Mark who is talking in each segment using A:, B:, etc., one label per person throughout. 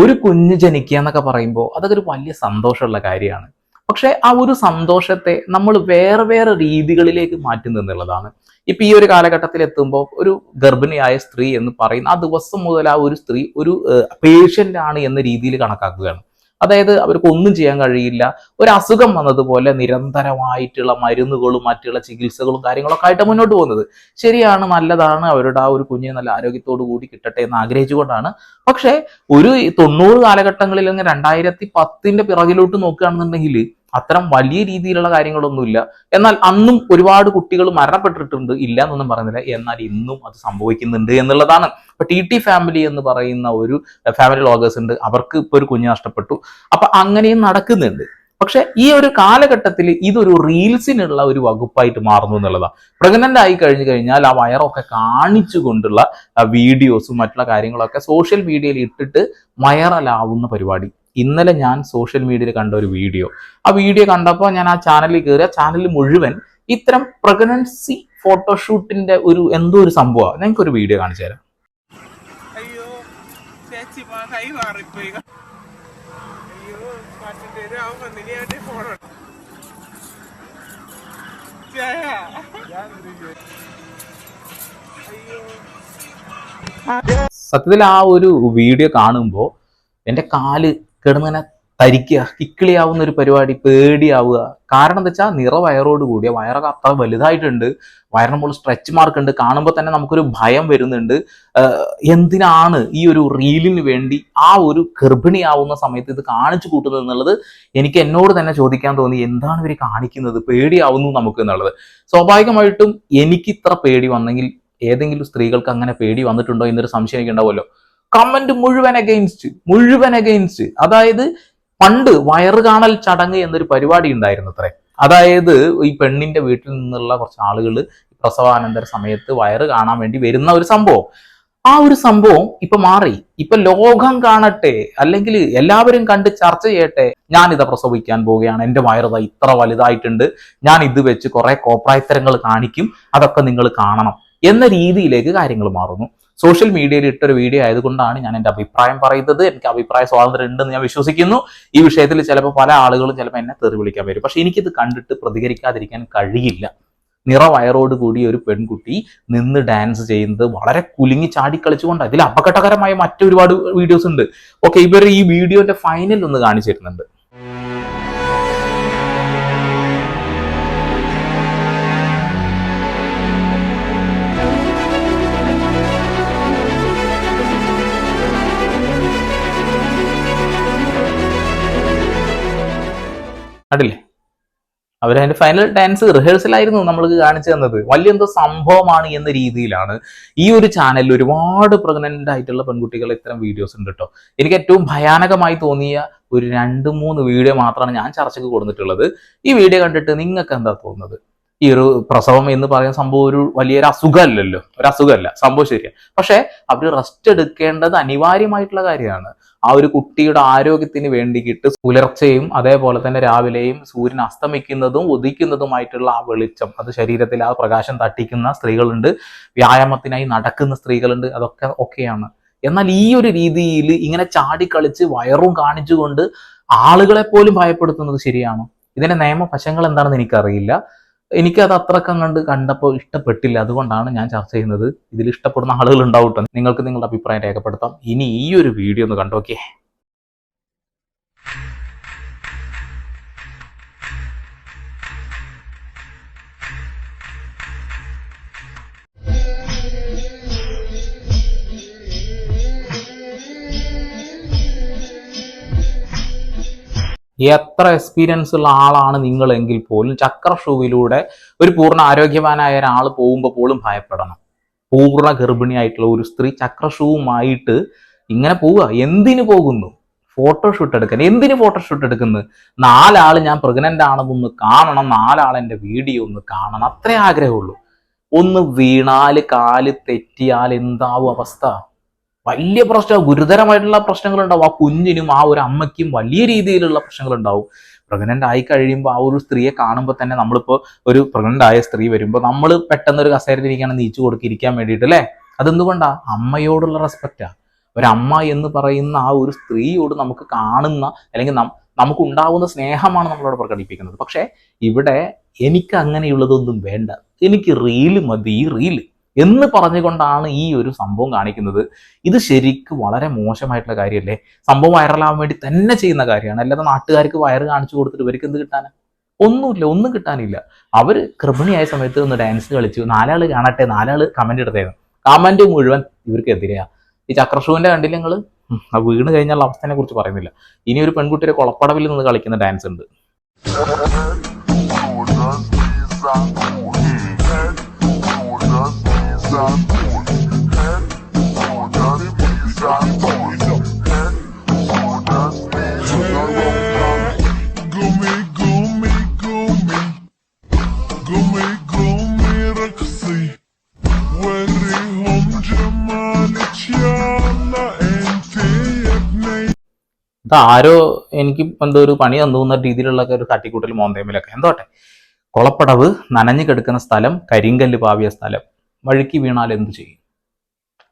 A: ഒരു കുഞ്ഞ് ജനിക്കുക എന്നൊക്കെ പറയുമ്പോൾ അതൊക്കെ ഒരു വലിയ സന്തോഷമുള്ള കാര്യമാണ്. പക്ഷേ ആ ഒരു സന്തോഷത്തെ നമ്മൾ വേറെ വേറെ രീതികളിലേക്ക് മാറ്റുന്നു എന്നുള്ളതാണ് ഇപ്പൊ ഈ ഒരു കാലഘട്ടത്തിൽ എത്തുമ്പോൾ ഒരു ഗർഭിണിയായ സ്ത്രീ എന്ന് പറയുന്ന ആ ദിവസം മുതൽ ആ ഒരു സ്ത്രീ ഒരു പേഷ്യന്റ് ആണ് എന്ന രീതിയിൽ കണക്കാക്കുകയാണ്. അതായത് അവർക്ക് ഒന്നും ചെയ്യാൻ കഴിയില്ല. ഒരു അസുഖം വന്നതുപോലെ നിരന്തരമായിട്ടുള്ള മരുന്നുകളും മറ്റുള്ള ചികിത്സകളും കാര്യങ്ങളൊക്കെ ആയിട്ട് മുന്നോട്ട് പോകുന്നത്. ശരിയാണ് നല്ലതാണ്. അവരുടെ ആ ഒരു കുഞ്ഞിന് നല്ല ആരോഗ്യത്തോടു കൂടി കിട്ടട്ടെ എന്ന് ആഗ്രഹിച്ചുകൊണ്ടാണ്. പക്ഷേ ഒരു തൊണ്ണൂറ് കാലഘട്ടങ്ങളിൽ അല്ലെങ്കിൽ രണ്ടായിരത്തി പത്തിന്റെ പിറകിലോട്ട് നോക്കുകയാണെന്നുണ്ടെങ്കിൽ അത്തരം വലിയ രീതിയിലുള്ള കാര്യങ്ങളൊന്നുമില്ല. എന്നാൽ അന്നും ഒരുപാട് കുട്ടികൾ മരണപ്പെട്ടിട്ടുണ്ട്. ഇല്ല എന്നൊന്നും പറയുന്നില്ല. എന്നാൽ ഇന്നും അത് സംഭവിക്കുന്നുണ്ട് എന്നുള്ളതാണ്. ഇപ്പൊ ടി ടി ഫാമിലി എന്ന് പറയുന്ന ഒരു ഫാമിലി ലോഗേഴ്സ് ഉണ്ട്. അവർക്ക് ഇപ്പൊ ഒരു കുഞ്ഞ് നഷ്ടപ്പെട്ടു. അപ്പൊ അങ്ങനെയും നടക്കുന്നുണ്ട്. പക്ഷെ ഈ ഒരു കാലഘട്ടത്തിൽ ഇതൊരു റീൽസിനുള്ള ഒരു വകുപ്പായിട്ട് മാറുന്നു എന്നുള്ളതാണ്. പ്രഗ്നന്റ് ആയി കഴിഞ്ഞു കഴിഞ്ഞാൽ ആ വയറൊക്കെ കാണിച്ചുകൊണ്ടുള്ള വീഡിയോസും മറ്റുള്ള കാര്യങ്ങളൊക്കെ സോഷ്യൽ മീഡിയയിൽ ഇട്ടിട്ട് വൈറലാവുന്ന പരിപാടി. ഇന്നലെ ഞാൻ സോഷ്യൽ മീഡിയയിൽ കണ്ട ഒരു വീഡിയോ ആ വീഡിയോ കണ്ടപ്പോൾ ഞാൻ ആ ചാനലിൽ കയറി ആ ചാനലിൽ മുഴുവൻ ഇത്തരം പ്രഗ്നൻസി ഫോട്ടോഷൂട്ടിന്റെ ഒരു എന്തോ ഒരു സംഭവമാണ്. ഞങ്ങൾക്ക് ഒരു വീഡിയോ കാണിച്ചു തരാം.
B: അയ്യോ ചേച്ചി കൈ മാറിപ്പോയി. ഫോൺ അയ്യോ.
A: സത്യത്തിൽ ആ ഒരു വീഡിയോ കാണുമ്പോൾ എന്റെ കാൽ കിടന്നിങ്ങനെ തരിക്കുക കിക്കിളിയാവുന്ന ഒരു പരിപാടി പേടിയാവുക. കാരണം എന്താ വെച്ചാൽ നിറ വയറോട് കൂടിയ വയറൊക്കെ അത്ര വലുതായിട്ടുണ്ട്. വയറിന് മുകളിൽ സ്ട്രെച്ച് മാർക്ക് ഉണ്ട്. കാണുമ്പോൾ തന്നെ നമുക്കൊരു ഭയം വരുന്നുണ്ട്. എന്തിനാണ് ഈ ഒരു റീലിന് വേണ്ടി ആ ഒരു ഗർഭിണിയാവുന്ന സമയത്ത് ഇത് കാണിച്ചു കൂട്ടുന്നത് എന്നുള്ളത് എനിക്ക് എന്നോട് തന്നെ ചോദിക്കാൻ തോന്നി. എന്താണ് ഇവർ കാണിക്കുന്നത്? പേടിയാവുന്നു നമുക്ക് എന്നുള്ളത്. സ്വാഭാവികമായിട്ടും എനിക്ക് ഇത്ര പേടി വന്നെങ്കിൽ ഏതെങ്കിലും സ്ത്രീകൾക്ക് അങ്ങനെ പേടി വന്നിട്ടുണ്ടോ എന്നൊരു സംശയം എനിക്ക് ഉണ്ടാവുമല്ലോ കമന്റ് മുഴുവൻ അഗെയിൻസ്റ്റ് മുഴുവൻ അഗെയിൻസ്റ്റ് അതായത് പണ്ട് വയറ് കാണൽ ചടങ്ങ് എന്നൊരു പരിപാടി ഉണ്ടായിരുന്നു അത്രേ അതായത് ഈ പെണ്ണിന്റെ വീട്ടിൽ നിന്നുള്ള കുറച്ച് ആളുകൾ പ്രസവാനന്തര സമയത്ത് വയറ് കാണാൻ വേണ്ടി വരുന്ന ഒരു സംഭവം. ആ ഒരു സംഭവം ഇപ്പൊ മാറി. ഇപ്പൊ ലോകം കാണട്ടെ അല്ലെങ്കിൽ എല്ലാവരും കണ്ട് ചർച്ച ചെയ്യട്ടെ ഞാൻ ഇതാ പ്രസവിക്കാൻ പോവുകയാണ്. എന്റെ വയറുത ഇത്ര വലുതായിട്ടുണ്ട്. ഞാൻ ഇത് വെച്ച് കുറെ കോപ്രായത്തരങ്ങൾ കാണിക്കും. അതൊക്കെ നിങ്ങൾ കാണണം. എന്ന രീതിയിലേക്ക് കാര്യങ്ങൾ മാറുന്നു. സോഷ്യൽ മീഡിയയിൽ ഇട്ടൊരു വീഡിയോ ആയതുകൊണ്ടാണ് ഞാൻ എന്റെ അഭിപ്രായം പറയുന്നത്. എനിക്ക് അഭിപ്രായ സ്വാതന്ത്ര്യം ഉണ്ടെന്ന് ഞാൻ വിശ്വസിക്കുന്നു. ഈ വിഷയത്തിൽ ചിലപ്പോൾ പല ആളുകളും ചിലപ്പോൾ എന്നെ തെറി വിളിക്കാൻ വരും. പക്ഷെ എനിക്കിത് കണ്ടിട്ട് പ്രതികരിക്കാതിരിക്കാൻ കഴിയില്ല. നിറ വയറോട് കൂടി ഒരു പെൺകുട്ടി നിന്ന് ഡാൻസ് ചെയ്യുന്നത് വളരെ കുലുങ്ങി ചാടിക്കളിച്ചുകൊണ്ട് അതിൽ അപകടകരമായ മറ്റൊരുപാട് വീഡിയോസ് ഉണ്ട്. ഓക്കെ ഇവർ ഈ വീഡിയോന്റെ ഫൈനൽ ഒന്ന് കാണിച്ചു കണ്ടില്ലേ? അവരതിന്റെ ഫൈനൽ ഡാൻസ് റിഹേഴ്സൽ ആയിരുന്നു നമ്മൾക്ക് കാണിച്ചു തന്നത്. വലിയ എന്തോ സംഭവമാണ് എന്ന രീതിയിലാണ് ഈ ഒരു ചാനലിൽ ഒരുപാട് പ്രഗ്നന്റ് ആയിട്ടുള്ള പെൺകുട്ടികൾ ഇത്തരം വീഡിയോസ് ഉണ്ട് കേട്ടോ എനിക്ക് ഏറ്റവും ഭയാനകമായി തോന്നിയ ഒരു രണ്ട് മൂന്ന് വീഡിയോ മാത്രമാണ് ഞാൻ ചർച്ചയ്ക്ക് കൊടുത്തിട്ടുള്ളത്. ഈ വീഡിയോ കണ്ടിട്ട് നിങ്ങൾക്ക് എന്താ തോന്നുന്നത്? ഈ ഒരു പ്രസവം എന്ന് പറയുന്ന സംഭവം ഒരു വലിയൊരു അസുഖമല്ലല്ലോ. ഒരു അസുഖമല്ല. സംഭവം ശരിയാണ് പക്ഷെ അവർ റെസ്റ്റ് എടുക്കേണ്ടത് അനിവാര്യമായിട്ടുള്ള കാര്യമാണ്. ആ ഒരു കുട്ടിയുടെ ആരോഗ്യത്തിന് വേണ്ടിയിട്ട് പുലർച്ചെയും അതേപോലെ തന്നെ രാവിലെയും സൂര്യൻ അസ്തമിക്കുന്നതും ഉദിക്കുന്നതുമായിട്ടുള്ള ആ വെളിച്ചം അത് ശരീരത്തിൽ ആ പ്രകാശം തട്ടിക്കുന്ന സ്ത്രീകളുണ്ട്. വ്യായാമത്തിനായി നടക്കുന്ന സ്ത്രീകളുണ്ട്. അതൊക്കെ ഒക്കെയാണ്. എന്നാൽ ഈ ഒരു രീതിയിൽ ഇങ്ങനെ ചാടിക്കളിച്ച് വയറും കാണിച്ചുകൊണ്ട് ആളുകളെ പോലും ഭയപ്പെടുത്തുന്നത് ശരിയാണോ? ഇതിന്റെ നിയമവശങ്ങൾ എന്താണെന്ന് എനിക്കറിയില്ല. എനിക്കത് അത്രക്കം കണ്ട് കണ്ടപ്പോൾ ഇഷ്ടപ്പെട്ടില്ല. അതുകൊണ്ടാണ് ഞാൻ ചർച്ച ചെയ്യുന്നത്. ഇതിൽ ഇഷ്ടപ്പെടുന്ന ആളുകൾ ഉണ്ടാവട്ടെ. നിങ്ങൾക്ക് നിങ്ങളുടെ അഭിപ്രായം രേഖപ്പെടുത്താം. ഇനി ഈ ഒരു വീഡിയോ ഒന്ന് കണ്ടോക്കേ എത്ര എക്സ്പീരിയൻസ് ഉള്ള ആളാണ് നിങ്ങളെങ്കിൽ പോലും ചക്ര ഷൂവിലൂടെ ഒരു പൂർണ ആരോഗ്യവാനായ ഒരാൾ പോകുമ്പോൾ പോലും ഭയപ്പെടണം. പൂർണ ഗർഭിണിയായിട്ടുള്ള ഒരു സ്ത്രീ ചക്ര ഷൂവുമായിട്ട് ഇങ്ങനെ പോവുക. എന്തിനു പോകുന്നു? ഫോട്ടോഷൂട്ട് എടുക്കാൻ. എന്തിനു ഫോട്ടോഷൂട്ട് എടുക്കുന്നത് നാലാൾ ഞാൻ പ്രഗ്നന്റ് ആണെന്നൊന്ന് കാണണം. നാലാളെന്റെ വീഡിയോ ഒന്ന് കാണണം. അത്രേ ആഗ്രഹമുള്ളൂ. ഒന്ന് വീണാൽ കാൽ തെറ്റിയാൽ എന്താവും അവസ്ഥ? വലിയ പ്രശ്നം ഗുരുതരമായിട്ടുള്ള പ്രശ്നങ്ങൾ ഉണ്ടാവും ആ കുഞ്ഞിനും ആ ഒരു അമ്മയ്ക്കും വലിയ രീതിയിലുള്ള പ്രശ്നങ്ങൾ ഉണ്ടാവും പ്രഗ്നന്റ് ആയി കഴിയുമ്പോൾ ആ ഒരു സ്ത്രീയെ കാണുമ്പോൾ തന്നെ നമ്മളിപ്പോൾ ഒരു പ്രഗ്നന്റ് ആയ സ്ത്രീ വരുമ്പോൾ നമ്മൾ പെട്ടെന്ന് ഒരു കസേരയിൽ ഇരിക്കുകയാണ് നീച്ചു കൊടുക്കിയിരിക്കാൻ വേണ്ടിയിട്ട് അല്ലേ? അതെന്തുകൊണ്ടാ? അമ്മയോടുള്ള റെസ്പെക്റ്റാ ഒരമ്മ എന്ന് പറയുന്ന ആ ഒരു സ്ത്രീയോട് നമുക്ക് കാണുന്ന അല്ലെങ്കിൽ നമുക്ക് ഉണ്ടാവുന്ന സ്നേഹമാണ് നമ്മളോട് പ്രകടിപ്പിക്കുന്നത്. പക്ഷേ ഇവിടെ എനിക്ക് അങ്ങനെയുള്ളതൊന്നും വേണ്ട. എനിക്ക് റീൽ മതി റീൽ എന്ന് പറഞ്ഞുകൊണ്ടാണ് ഈ ഒരു സംഭവം കാണിക്കുന്നത്. ഇത് ശരിക്കും വളരെ മോശമായിട്ടുള്ള കാര്യമല്ലേ? സംഭവം വൈറലാവാൻ വേണ്ടി തന്നെ ചെയ്യുന്ന കാര്യമാണ്. അല്ലാതെ നാട്ടുകാർക്ക് വയറ് കാണിച്ചു കൊടുത്തിട്ട് ഇവർക്ക് എന്ത് കിട്ടാൻ ഒന്നുമില്ല ഒന്നും കിട്ടാനില്ല. അവർ ഗർഭിണിയായ സമയത്ത് ഒന്ന് ഡാൻസ് കളിച്ചു. നാലാൾ കാണട്ടെ നാലാൾ കമന്റ് എടുത്തേക്കും കമന്റ് മുഴുവൻ ഇവർക്ക് എതിരെയാണ് ഈ ചക്രഷുവിന്റെ കണ്ടില്ല ആ വീണ് കഴിഞ്ഞുള്ള അവസ്ഥനെ കുറിച്ച് പറയുന്നില്ല. ഇനി ഒരു പെൺകുട്ടിയുടെ കൊളപ്പടവിൽ നിന്ന് കളിക്കുന്ന ഡാൻസ് ഉണ്ട്. ആരോ എനിക്ക് എന്തോ ഒരു പണി തന്നു എന്ന രീതിയിലുള്ള ഒരു തട്ടിക്കൂട്ടൽ മോന്തേമിലൊക്കെ. എന്തോട്ടെ? കൊളപ്പടവ് നനഞ്ഞു കിടക്കുന്ന സ്ഥലം കരിങ്കല്ല് പാവിയ സ്ഥലം. വഴുക്കി വീണാൽ എന്ത് ചെയ്യും?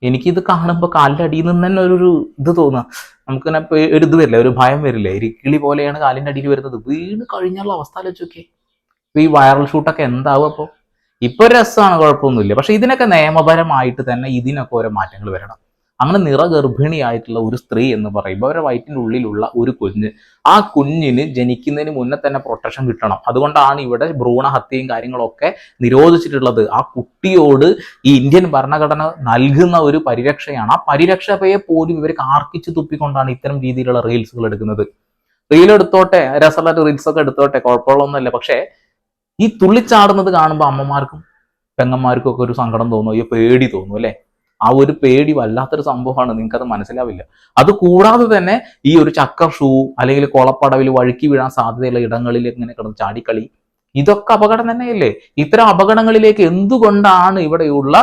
A: എനിക്കിത് കാണുമ്പോൾ കാലിന്റെ അടിയിൽ നിന്ന് തന്നെ ഒരു ഇത് തോന്നുക നമുക്കിങ്ങനെ തന്നെ ഒരു ഇത് വരില്ല? ഒരു ഭയം വരില്ലേ? ഇരിക്കിളി പോലെയാണ് കാലിന്റെ അടിയിൽ വരുന്നത്. വീണ് കഴിഞ്ഞുള്ള അവസ്ഥ ആലോചിച്ചൊക്കെ ഈ വൈറൽ ഷൂട്ടൊക്കെ എന്താവും അപ്പോൾ ഇപ്പൊ ഒരു രസമാണ് കുഴപ്പമൊന്നുമില്ല. പക്ഷെ ഇതിനൊക്കെ നിയമപരമായിട്ട് തന്നെ ഇതിനൊക്കെ ഓരോ മാറ്റങ്ങൾ വരണം. അങ്ങനെ നിറഗർഭിണിയായിട്ടുള്ള ഒരു സ്ത്രീ എന്ന് പറയുമ്പോൾ അവരുടെ വയറ്റിന്റെ ഉള്ളിലുള്ള ഒരു കുഞ്ഞ്. ആ കുഞ്ഞിന് ജനിക്കുന്നതിന് മുന്നേ തന്നെ പ്രൊട്ടക്ഷൻ കിട്ടണം. അതുകൊണ്ടാണ് ഇവിടെ ഭ്രൂണഹത്യയും കാര്യങ്ങളൊക്കെ നിരോധിച്ചിട്ടുള്ളത്. ആ കുട്ടിയോട് ഈ ഇന്ത്യൻ ഭരണഘടന നൽകുന്ന ഒരു പരിരക്ഷയാണ്. ആ പരിരക്ഷയെ പോലും ഇവർ കാർക്കിച്ച് തുപ്പിക്കൊണ്ടാണ് ഇത്തരം രീതിയിലുള്ള റീൽസുകൾ എടുക്കുന്നത്. റീൽ എടുത്തോട്ടെ രസമുള്ള റീൽസ് ഒക്കെ എടുത്തോട്ടെ കുഴപ്പമുള്ളൊന്നുമല്ല പക്ഷേ ഈ തുള്ളിച്ചാടുന്നത് കാണുമ്പോൾ അമ്മമാർക്കും പെങ്ങന്മാർക്കും ഒക്കെ ഒരു സങ്കടം തോന്നും. അയ്യോ പേടി തോന്നും അല്ലെ? ആ ഒരു പേടി വല്ലാത്തൊരു സംഭവമാണ് നിങ്ങൾക്കത് മനസ്സിലാവില്ല. അത് കൂടാതെ തന്നെ ഈ ഒരു ചക്ക ഷൂ അല്ലെങ്കിൽ കൊളപ്പടവിൽ വഴുക്കി വീഴാൻ സാധ്യതയുള്ള ഇടങ്ങളിൽ ഇങ്ങനെ കിടന്ന് ചാടിക്കളി ഇതൊക്കെ അപകടം തന്നെയല്ലേ? ഇത്തരം അപകടങ്ങളിലേക്ക് എന്തുകൊണ്ടാണ് ഇവിടെയുള്ള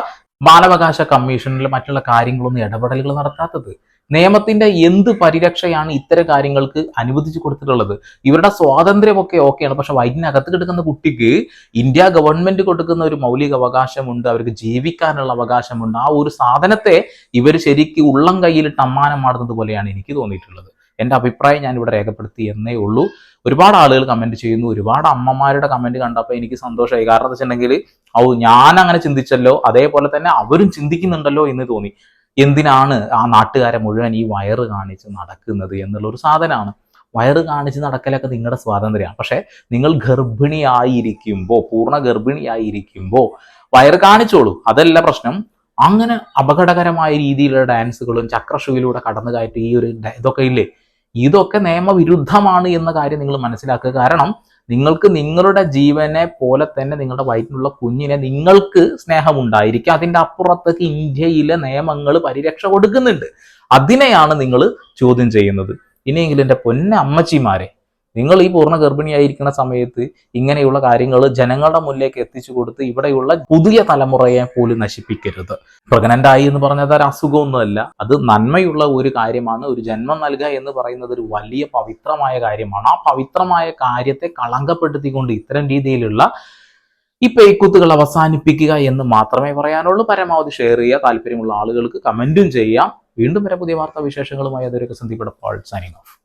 A: ബാലാവകാശ കമ്മീഷനിൽ മറ്റുള്ള കാര്യങ്ങളൊന്നും ഇടപെടലുകൾ നടത്താത്തത്? നിയമത്തിന്റെ എന്ത് പരിരക്ഷയാണ് ഇത്തരം കാര്യങ്ങൾക്ക് അനുവദിച്ചു കൊടുത്തിട്ടുള്ളത്? ഇവരുടെ സ്വാതന്ത്ര്യമൊക്കെ ഓക്കെയാണ്. പക്ഷെ വയറ്റിനകത്ത് കിടക്കുന്ന കുട്ടിക്ക് ഇന്ത്യ ഗവൺമെന്റ് കൊടുക്കുന്ന ഒരു മൗലിക അവകാശമുണ്ട് അവർക്ക് ജീവിക്കാനുള്ള അവകാശമുണ്ട്. ആ ഒരു സാധനത്തെ ഇവർ ശരിക്കും ഉള്ളം കയ്യിലിട്ട് അമ്മാനം മാറുന്നത് പോലെയാണ് എനിക്ക് തോന്നിയിട്ടുള്ളത്. എന്റെ അഭിപ്രായം ഞാൻ ഇവിടെ രേഖപ്പെടുത്തി എന്നേ ഉള്ളൂ. ഒരുപാട് ആളുകൾ കമന്റ് ചെയ്യുന്നു. ഒരുപാട് അമ്മമാരുടെ കമന്റ് കണ്ടപ്പോൾ എനിക്ക് സന്തോഷമായി. കാരണം എന്താ വെച്ചിട്ടുണ്ടെങ്കിൽ ഔ ഞാൻ അങ്ങനെ ചിന്തിച്ചല്ലോ. അതേപോലെ തന്നെ അവരും ചിന്തിക്കുന്നുണ്ടല്ലോ എന്ന് തോന്നി. എന്തിനാണ് ആ നാട്ടുകാരെ മുഴുവൻ ഈ വയറ് കാണിച്ച് നടക്കുന്നത് എന്നുള്ള ഒരു സാധനമാണ്. വയറ് കാണിച്ച് നടക്കലൊക്കെ നിങ്ങളുടെ സ്വാതന്ത്ര്യമാണ്. പക്ഷേ നിങ്ങൾ ഗർഭിണിയായിരിക്കുമ്പോൾ പൂർണ ഗർഭിണിയായിരിക്കുമ്പോൾ വയറ് കാണിച്ചോളൂ. അതല്ല പ്രശ്നം. അങ്ങനെ അപകടകരമായ രീതിയിലുള്ള ഡാൻസുകളും ചക്രഷുവിലൂടെ കടന്നു കയറ്റി ഈ ഒരു ഇതൊക്കെ ഇല്ലേ? ഇതൊക്കെ നിയമവിരുദ്ധമാണ് എന്ന കാര്യം നിങ്ങൾ മനസ്സിലാക്കുക. കാരണം നിങ്ങൾക്ക് നിങ്ങളുടെ ജീവനെ പോലെ തന്നെ നിങ്ങളുടെ വയറ്റിനുള്ള കുഞ്ഞിനെ നിങ്ങൾക്ക് സ്നേഹമുണ്ടായിരിക്കും. അതിന്റെ അപ്പുറത്തേക്ക് ഇന്ത്യയിലെ നിയമങ്ങൾ പരിരക്ഷ കൊടുക്കുന്നുണ്ട്. അതിനെയാണ് നിങ്ങൾ ചോദ്യം ചെയ്യുന്നത്. ഇനിയെങ്കിലും എന്റെ പൊന്ന അമ്മച്ചിമാരെ നിങ്ങൾ ഈ പൂർണ ഗർഭിണിയായിരിക്കുന്ന സമയത്ത് ഇങ്ങനെയുള്ള കാര്യങ്ങൾ ജനങ്ങളുടെ മുന്നിലേക്ക് എത്തിച്ചു കൊടുത്ത് ഇവിടെയുള്ള പുതിയ തലമുറയെ പോലും നശിപ്പിക്കരുത്. പ്രഗ്നന്റ് ആയി എന്ന് പറഞ്ഞത് ഒരു അസുഖമൊന്നുമല്ല. അത് നന്മയുള്ള ഒരു കാര്യമാണ്. ഒരു ജന്മം നൽകുക എന്ന് പറയുന്നത് ഒരു വലിയ പവിത്രമായ കാര്യമാണ്. ആ പവിത്രമായ കാര്യത്തെ കളങ്കപ്പെടുത്തിക്കൊണ്ട് ഇത്തരം രീതിയിലുള്ള ഈ പേക്കൂത്തുകൾ അവസാനിപ്പിക്കുക എന്ന് മാത്രമേ പറയാനുള്ളൂ. പരമാവധി ഷെയർ ചെയ്യുക. താല്പര്യമുള്ള ആളുകൾക്ക് കമന്റും ചെയ്യാം. വീണ്ടും വരെ പുതിയ വാർത്താ വിശേഷങ്ങളുമായി അതൊരു സന്ദീപ് സൈനിങ് ഓഫ്